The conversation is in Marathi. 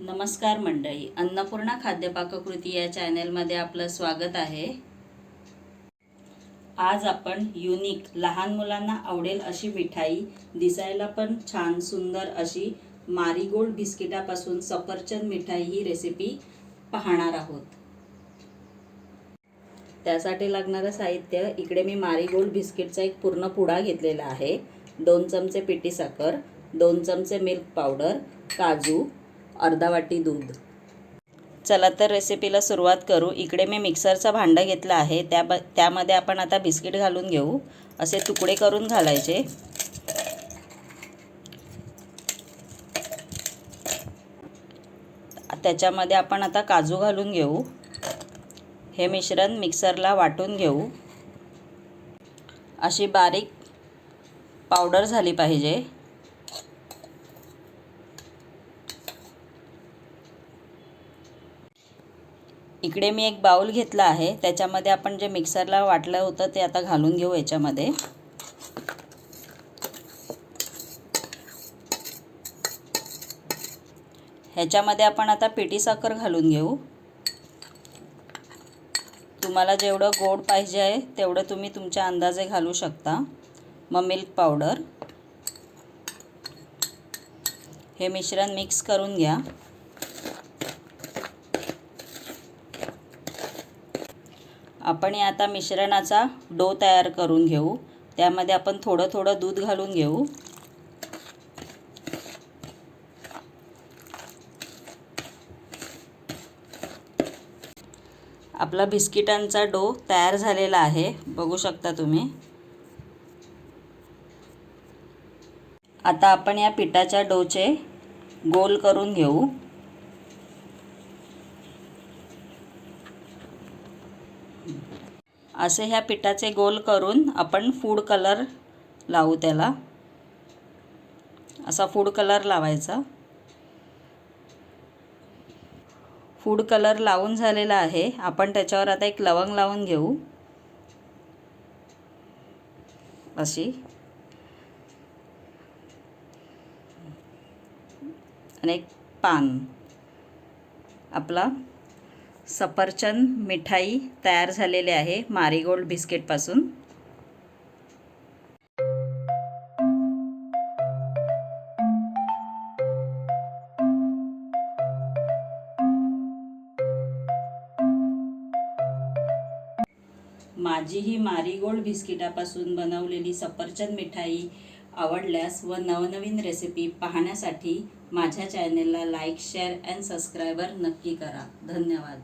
नमस्कार मंडळी अन्नपूर्णा खाद्यपाककृती या चॅनेलमध्ये आपलं स्वागत आहे. आज आपण युनिक लहान मुलांना आवडेल अशी मिठाई दिसायला पण छान सुंदर अशी मारीगोल्ड बिस्किटापासून सफरचंद मिठाई ही रेसिपी पाहणार आहोत. त्यासाठी लागणारं साहित्य इकडे मी मारीगोल्ड बिस्किटचा एक पूर्ण पुडा घेतलेला आहे. दोन चमचे पिठी साखर दोन चमचे मिल्क पावडर काजू अर्धा वाटी दूध. चला तर रेसिपीला सुरुवात करू. इकडे मी मिक्सरचा भांडं घेतलं आहे. त्या ब त्यामध्ये आपण आता बिस्किट घालून घेऊ. असे तुकडे करून घालायचे. त्याच्यामध्ये आपण आता काजू घालून घेऊ. हे मिश्रण मिक्सरला वाटून घेऊ. अशी बारीक पावडर झाली पाहिजे. इकडे मी एक बाउल घेतला आहे. त्याच्यामध्ये आपण जे मिक्सरला वाटलं होतं ते आता घालून घेऊ याच्यामध्ये. ह्याच्यामध्ये आपण आता पिठी साखर घालून घेऊ. तुम्हाला जेवढं गोड पाहिजे आहे तेवढं तुम्ही तुमच्या अंदाजे घालू शकता. मग मिल्क पावडर. हे मिश्रण मिक्स करून घ्या. आपण या आता मिश्रणाचा डो तयार करून घेऊ. त्यामध्ये आपण थोडं थोडं दूध घालून घेऊ. आपला बिस्किटांचा डो तयार झालेला आहे. बघू शकता तुम्ही. आता आपण या पिठाच्या डोचे गोल करून घेऊ. असे ह्या पिठाचे गोल करून आपण फूड कलर लावू त्याला. असा फूड कलर लावायचा. फूड कलर लावून झालेला आहे. आपण त्याच्यावर आता एक लवंग लावून घेऊ. अशी. आणि एक पान. आपला सफरचंद मिठाई तयार झालेले आहे मारीगोल्ड बिस्किटपासून. माझी ही मारीगोल्ड बिस्किटापासून बनवलेली सफरचंद मिठाई आवडल्यास व नवनवीन रेसिपी पाहण्यासाठी माझ्या चॅनेलला लाईक शेअर अँड सबस्क्रायबर नक्की करा. धन्यवाद.